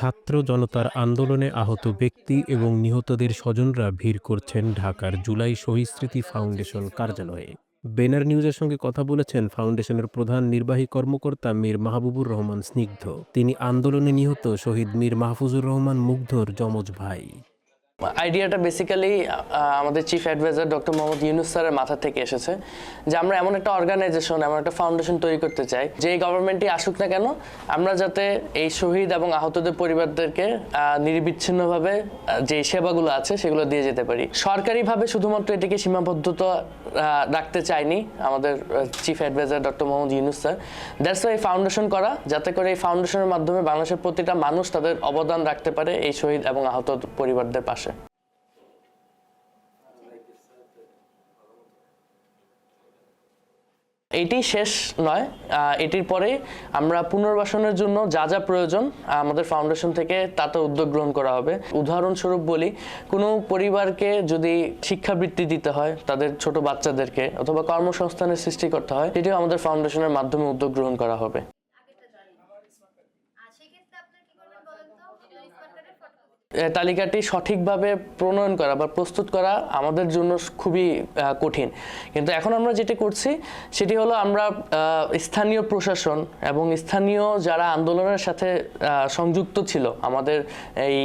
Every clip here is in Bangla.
ছাত্র জনতার আন্দোলনে আহত ব্যক্তি এবং নিহতদের স্বজনরা ভিড় করছেন ঢাকার জুলাই শহীদ স্মৃতি ফাউন্ডেশন কার্যালয়ে। বেনার নিউজের সঙ্গে কথা বলেছেন ফাউন্ডেশনের প্রধান নির্বাহী কর্মকর্তা মীর মাহবুবুর রহমান স্নিগ্ধ। তিনি আন্দোলনে নিহত শহীদ মীর মাহফুজুর রহমান মুগ্ধর যমজ ভাই। আইডিয়াটা বেসিক্যালি আমাদের chief adviser doctor Mohammad Yunus স্যারের মাথা থেকে এসেছে যে আমরা এমন একটা অর্গানাইজেশন এমন একটা ফাউন্ডেশন তৈরি করতে চাই যে এই গভর্নমেন্টই আসুক না কেন, আমরা যাতে এই শহীদ এবং আহতদের পরিবারদেরকে নিরবিচ্ছিন্নভাবে যে সেবাগুলো আছে সেগুলো দিয়ে যেতে পারি। সরকারিভাবে শুধুমাত্র এটিকে সীমাবদ্ধতা রাখতে চাইনি আমাদের chief adviser doctor Mohammad Yunus sir. That's এই ফাউন্ডেশন করা, যাতে করে এই ফাউন্ডেশনের মাধ্যমে বাংলাদেশের প্রতিটা মানুষ তাদের অবদান রাখতে পারে এই শহীদ এবং আহত পরিবারদের পাশে। এটি শেষ নয়। এটির পরে আমরা পুনর্বাসনের জন্য যা যা প্রয়োজন আমাদের ফাউন্ডেশন থেকে তাতে উদ্যোগ গ্রহণ করা হবে। উদাহরণস্বরূপ বলি, কোনো পরিবারকে যদি শিক্ষাবৃত্তি দিতে হয় তাদের ছোট বাচ্চাদেরকে অথবা কর্মসংস্থানের সৃষ্টি করতে হয়, সেটিও আমাদের ফাউন্ডেশনের মাধ্যমে উদ্যোগ গ্রহণ করা হবে। তালিকাটি সঠিকভাবে প্রণয়ন করা বা প্রস্তুত করা আমাদের জন্য খুবই কঠিন। কিন্তু এখন আমরা যেটি করছি, সেটি হলো আমরা স্থানীয় প্রশাসন এবং স্থানীয় যারা আন্দোলনের সাথে সংযুক্ত ছিল, আমাদের এই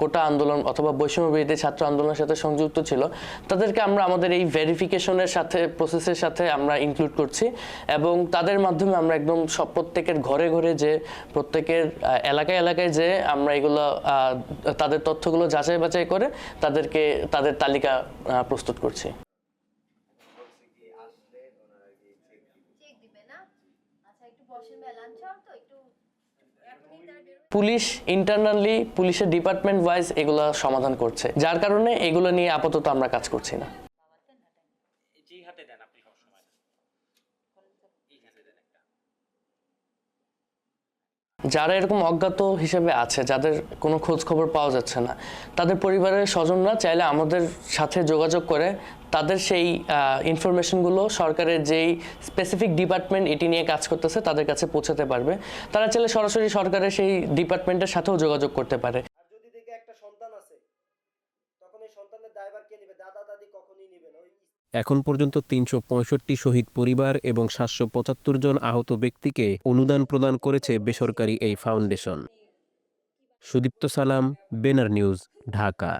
কোটা আন্দোলন অথবা বৈষম্য বিরোধী ছাত্র আন্দোলনের সাথে সংযুক্ত ছিল, তাদেরকে আমরা আমাদের এই ভেরিফিকেশনের সাথে প্রসেসের সাথে আমরা ইনক্লুড করছি এবং তাদের মাধ্যমে আমরা একদম সব প্রত্যেকের ঘরে ঘরে যে, প্রত্যেকের এলাকায় এলাকায় যে আমরা এগুলো তাদের তথ্যগুলো যাচাই বাছাই করে তাদেরকে, তাদের তালিকা প্রস্তুত করছি। পুলিশ ইন্টারনালি পুলিশের ডিপার্টমেন্ট ওয়াইজ এগুলো সমাধান করছে। যার কারণে এগুলো নিয়ে আপাতত আমরা কাজ করছি না। যারা এরকম অজ্ঞাত হিসেবে আছে, যাদের কোনো খোঁজ খবর পাওয়া যাচ্ছে না, তাদের পরিবারের স্বজনরা চাইলে আমাদের সাথে যোগাযোগ করে তাদের সেই ইনফরমেশনগুলো সরকারের যেই স্পেসিফিক ডিপার্টমেন্ট এটি নিয়ে কাজ করতেছে, তাদের কাছে পৌঁছাতে পারবে। তারা চাইলে সরাসরি সরকারের সেই ডিপার্টমেন্টের সাথেও যোগাযোগ করতে পারে। এখন পর্যন্ত তিনশো পঁয়ষট্টি শহীদ পরিবার এবং সাতশো পঁচাত্তর জন আহত ব্যক্তিকে অনুদান প্রদান করেছে বেসরকারি এই ফাউন্ডেশন। সুদীপ্ত সালাম, বেনার নিউজ, ঢাকা।